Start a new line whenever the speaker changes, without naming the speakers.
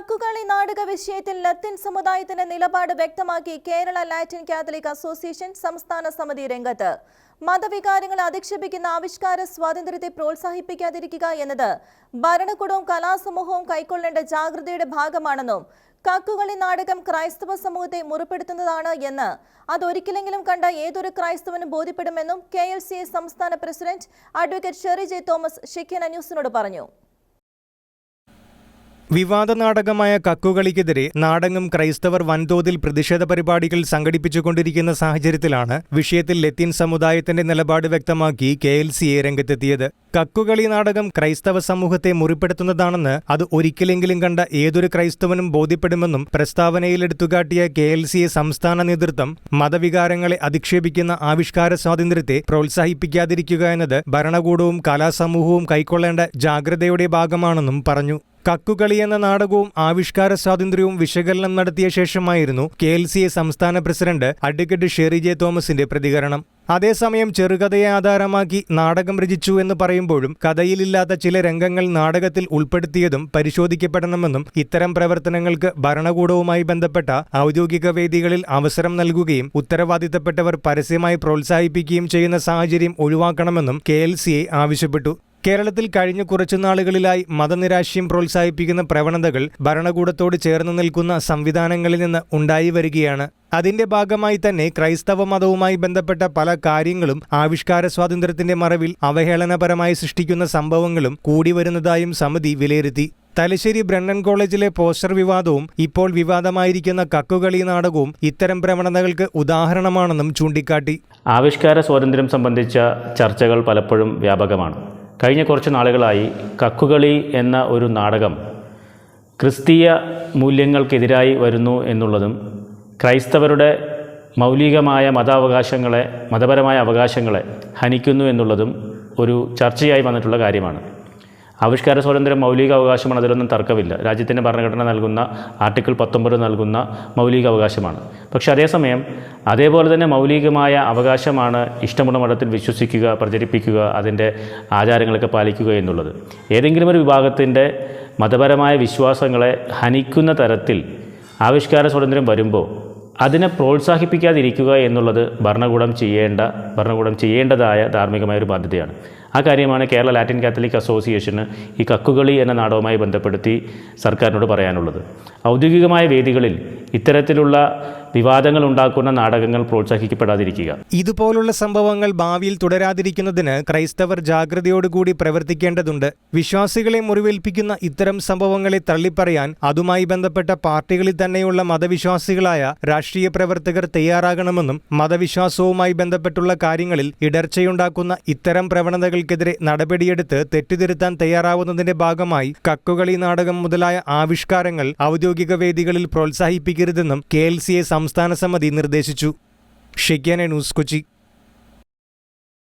കക്കുകളി നാടക വിഷയത്തിൽ ലത്തിൻ സമുദായത്തിന്റെ നിലപാട് വ്യക്തമാക്കി കേരള ലാറ്റിൻ കാത്തലിക് അസോസിയേഷൻ സംസ്ഥാന സമിതി രംഗത്ത്. മതവികാരങ്ങളെ അധിക്ഷേപിക്കുന്ന ആവിഷ്കാര സ്വാതന്ത്ര്യത്തെ പ്രോത്സാഹിപ്പിക്കാതിരിക്കുക എന്നത് ഭരണകൂടവും കലാസമൂഹവും കൈക്കൊള്ളേണ്ട ജാഗ്രതയുടെ ഭാഗമാണെന്നും കക്കുകളി നാടകം ക്രൈസ്തവ സമൂഹത്തെ മുറിപ്പെടുത്തുന്നതാണ് എന്ന് അതൊരിക്കലെങ്കിലും കണ്ട ഏതൊരു ക്രൈസ്തവനും ബോധ്യപ്പെടുമെന്നും കെ സംസ്ഥാന president advocate Sherry J Thomas ഷിക്കന ന്യൂസിനോട് പറഞ്ഞു.
വിവാദ നാടകമായ കക്കുകളിക്കെതിരെ നാടകം ക്രൈസ്തവർ വൻതോതിൽ പ്രതിഷേധ പരിപാടികൾ സംഘടിപ്പിച്ചുകൊണ്ടിരിക്കുന്ന സാഹചര്യത്തിലാണ് വിഷയത്തിൽ ലത്തീൻ സമുദായത്തിന്റെ നിലപാട് വ്യക്തമാക്കി കെ എൽ സി എ രംഗത്തെത്തിയത്. കക്കുകളി നാടകം ക്രൈസ്തവ സമൂഹത്തെ മുറിപ്പെടുത്തുന്നതാണെന്ന് അത് ഒരിക്കലെങ്കിലും കണ്ട ഏതൊരു ക്രൈസ്തവനും ബോധ്യപ്പെടുമെന്നും പ്രസ്താവനയിൽ എടുത്തുകാട്ടിയ കെ എൽ സി എ സംസ്ഥാന നേതൃത്വം മതവികാരങ്ങളെ അധിക്ഷേപിക്കുന്ന ആവിഷ്കാര സ്വാതന്ത്ര്യത്തെ പ്രോത്സാഹിപ്പിക്കാതിരിക്കുക എന്നത് ഭരണകൂടവും കലാസമൂഹവും കൈക്കൊള്ളേണ്ട ജാഗ്രതയുടെ ഭാഗമാണെന്നും പറഞ്ഞു. കക്കുകളി എന്ന നാടകവും ആവിഷ്കാര സ്വാതന്ത്ര്യവും വിശകലനം നടത്തിയ ശേഷമായിരുന്നു കെ എൽ സി എ സംസ്ഥാന പ്രസിഡന്റ് അഡ്വക്കേറ്റ് ഷെറി ജെ തോമസിന്റെ പ്രതികരണം. അതേസമയം ചെറുകഥയെ ആധാരമാക്കി നാടകം രചിച്ചു എന്ന് പറയുമ്പോഴും കഥയിലില്ലാത്ത ചില രംഗങ്ങൾ നാടകത്തിൽ ഉൾപ്പെടുത്തിയതും പരിശോധിക്കപ്പെടണമെന്നും ഇത്തരം പ്രവർത്തനങ്ങൾക്ക് ഭരണകൂടവുമായി ബന്ധപ്പെട്ട ഔദ്യോഗിക വേദികളിൽ അവസരം നൽകുകയും ഉത്തരവാദിത്തപ്പെട്ടവർ പരസ്യമായി പ്രോത്സാഹിപ്പിക്കുകയും ചെയ്യുന്ന സാഹചര്യം ഒഴിവാക്കണമെന്നും കെ ആവശ്യപ്പെട്ടു. കേരളത്തിൽ കഴിഞ്ഞ കുറച്ചു നാളുകളിലായി മതനിരാശയം പ്രോത്സാഹിപ്പിക്കുന്ന പ്രവണതകൾ ഭരണകൂടത്തോട് ചേർന്ന് നിൽക്കുന്ന സംവിധാനങ്ങളിൽ നിന്ന് ഉണ്ടായി വരികയാണ്. അതിന്റെ ഭാഗമായി തന്നെ ക്രൈസ്തവ മതവുമായി ബന്ധപ്പെട്ട പല കാര്യങ്ങളും ആവിഷ്കാര സ്വാതന്ത്ര്യത്തിന്റെ മറവിൽ അവഹേളനപരമായി സൃഷ്ടിക്കുന്ന സംഭവങ്ങളും കൂടി വരുന്നതായും സമിതി വിലയിരുത്തി. തലശ്ശേരി ബ്രണ്ണൻ കോളേജിലെ പോസ്റ്റർ വിവാദവും ഇപ്പോൾ വിവാദമായിരിക്കുന്ന കക്കുകളി നാടകവും ഇത്തരം പ്രവണതകൾക്ക് ഉദാഹരണമാണെന്നും ചൂണ്ടിക്കാട്ടി.
ആവിഷ്കാര സ്വാതന്ത്ര്യം സംബന്ധിച്ച ചർച്ചകൾ പലപ്പോഴും വ്യാപകമാണ്. കഴിഞ്ഞ കുറച്ച് നാളുകളായി കക്കുകളി എന്ന ഒരു നാടകം ക്രിസ്തീയ മൂല്യങ്ങൾക്കെതിരായി വരുന്നു എന്നുള്ളതും ക്രൈസ്തവരുടെ മൗലികമായ മതാവകാശങ്ങളെ മതപരമായ അവകാശങ്ങളെ ഹനിക്കുന്നു എന്നുള്ളതും ഒരു ചർച്ചയായി വന്നിട്ടുള്ള കാര്യമാണ്. ആവിഷ്കാര സ്വാതന്ത്ര്യം മൗലിക അവകാശമാണ് അതിലൊന്നും തർക്കമില്ല. രാജ്യത്തിന്റെ ഭരണഘടന നൽകുന്ന ആർട്ടിക്കിൾ പത്തൊമ്പത് നൽകുന്ന മൗലിക അവകാശമാണ് പക്ഷേ അതേസമയം അതേപോലെ തന്നെ മൗലികമായ അവകാശമാണ് ഇഷ്ടമുള്ള മതത്തിൽ വിശ്വസിക്കുക പ്രചരിപ്പിക്കുക അതിന്റെ ആചാരങ്ങളൊക്കെ പാലിക്കുക എന്നുള്ളത്. ഏതെങ്കിലും ഒരു വിഭാഗത്തിന്റെ മതപരമായ വിശ്വാസങ്ങളെ ഹനിക്കുന്ന തരത്തിൽ ആവിഷ്കാര സ്വാതന്ത്ര്യം വരുമ്പോൾ അതിനെ പ്രോത്സാഹിപ്പിക്കാതിരിക്കുക എന്നുള്ളത് ഭരണകൂടം ചെയ്യേണ്ട ഭരണകൂടം ചെയ്യേണ്ടതായ ധാർമ്മികമായ ഒരു ബാധ്യതയാണ്. ആ കാര്യമാണ് കേരള ലാറ്റിൻ കാത്തലിക് അസോസിയേഷന് ഈ കക്കുകളി എന്ന നാടവുമായി ബന്ധപ്പെടുത്തി സർക്കാരിനോട് പറയാനുള്ളത്. ഔദ്യോഗികമായ വേദികളിൽ ഇത്തരത്തിലുള്ള വിവാദങ്ങൾ ഉണ്ടാക്കുന്ന നാടകങ്ങൾ പ്രോത്സാഹിക്കപ്പെടാതിരിക്കുക.
ഇതുപോലുള്ള സംഭവങ്ങൾ ഭാവിയിൽ തുടരാതിരിക്കുന്നതിന് ക്രൈസ്തവർ ജാഗ്രതയോടുകൂടി പ്രവർത്തിക്കേണ്ടതുണ്ട്. വിശ്വാസികളെ മുറിവേൽപ്പിക്കുന്ന ഇത്തരം സംഭവങ്ങളെ തള്ളിപ്പറയാൻ അതുമായി ബന്ധപ്പെട്ട പാർട്ടികളിൽ തന്നെയുള്ള മതവിശ്വാസികളായ രാഷ്ട്രീയ പ്രവർത്തകർ തയ്യാറാകണമെന്നും മതവിശ്വാസവുമായി ബന്ധപ്പെട്ടുള്ള കാര്യങ്ങളിൽ ഇടർച്ചയുണ്ടാക്കുന്ന ഇത്തരം പ്രവണതകൾക്കെതിരെ നടപടിയെടുത്ത് തെറ്റുതിരുത്താൻ തയ്യാറാവുന്നതിന്റെ ഭാഗമായി കക്കുകളി നാടകം മുതലായ ആവിഷ്കാരങ്ങൾ ഔദ്യോഗിക വേദികളിൽ പ്രോത്സാഹിപ്പിക്കരുതെന്നും കെ സംസ്ഥാന സമിതി നിർദ്ദേശിച്ചു. ഷെഗ്യാന ന്യൂസ് കൊച്ചി.